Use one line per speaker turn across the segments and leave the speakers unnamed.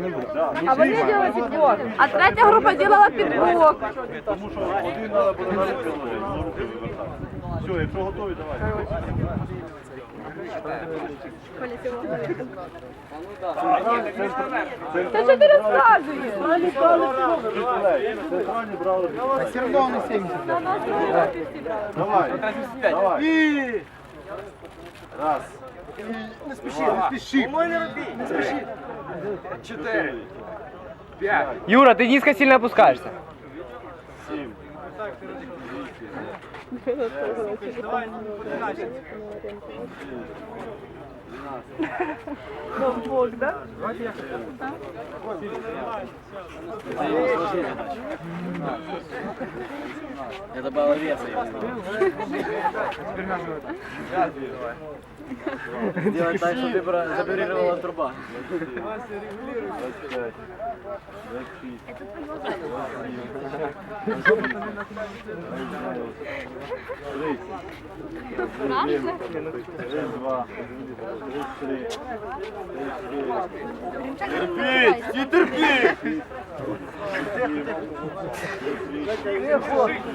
Ну,
ну,
а вони ділили підбок, а третя група ділила підбок.
Тому що один треба буде на руки. Все, якщо готові, давай.
Та що ти розказуєш?
Центральні брали. Все одно не 70. Давай, давай. Раз. Не спеши, не спеши. Умой не роби. Не спіши. Чотири. П'ять.
Юра, ты низко сильно опускаешься.
Сім.
Давай, не подинайся. Бог, да? Давайте я. Это
было веса. Теперь нашу это. Делать так, чтобы заберировала труба.
25. 26. 27. 32.
33. 34. Терпеть! Не терпеть!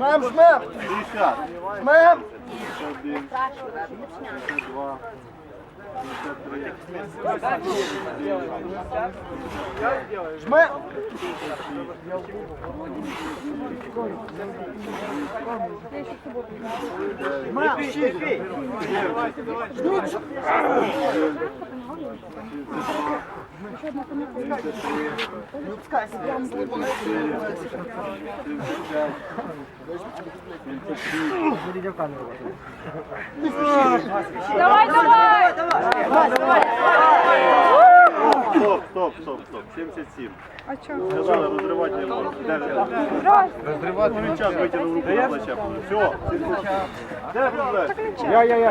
Жмем, жмем! 50. Жмем!
51, 52, 53,
54, Жмем! 56,
59, 60, Давай,
давай!
Давай, давай!
Стоп, стоп, стоп, стоп. 77.
А чого?
Сказали, розривати не можна. Розривати? Час витягнув руку на плече. Все. Де?
Я, я, я.